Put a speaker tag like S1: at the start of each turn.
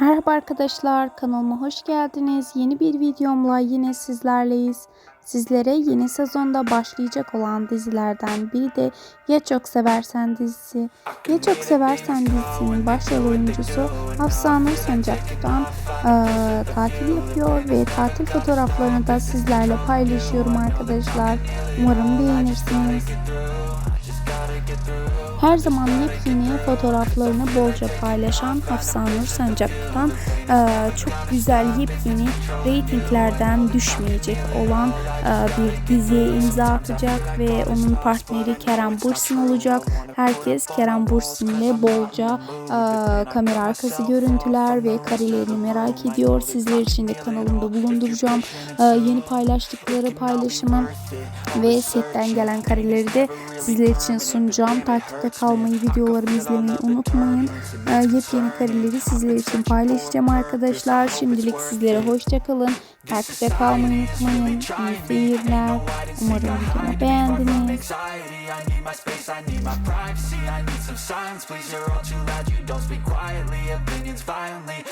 S1: Merhaba arkadaşlar kanalıma hoş geldiniz. Yeni bir videomla yine sizlerleyiz. Sizlere yeni sezonda başlayacak olan dizilerden biri de Ya Çok Seversen dizisi. Ya Çok Seversen dizisinin başrol oyuncusu Hafsa Nur Sancak'tan eee, tatil yapıyor ve tatil fotoğraflarını da sizlerle paylaşıyorum arkadaşlar. Umarım beğenirsiniz. Her zaman yepyeni fotoğraflarını bolca paylaşan Hafsa Nur Sancak'tan eee, çok güzel yepyeni reytinglerden düşmeyecek olan eee, bir diziye imza atacak ve onun partneri Kerem Bursin olacak. Herkes Kerem Bursin ile bolca eee, kamera arkası görüntüler ve karelerini merak ediyor. Sizler için de kanalımda bulunduracağım. Eee, yeni paylaştıkları paylaşımı ve setten gelen kareleri de sizler için sunacağım. Takipte kalmayı, videolarımı izlemeyi unutmayın. Ee, yepyeni kareleri sizler için paylaşacağım arkadaşlar. Şimdilik sizlere hoşça kalın. Takipte kalmayı unutmayın. İyi seyirler. Umarım videomu beğendiniz.
S2: please You're all too loud, you don't speak quietly Opinions violently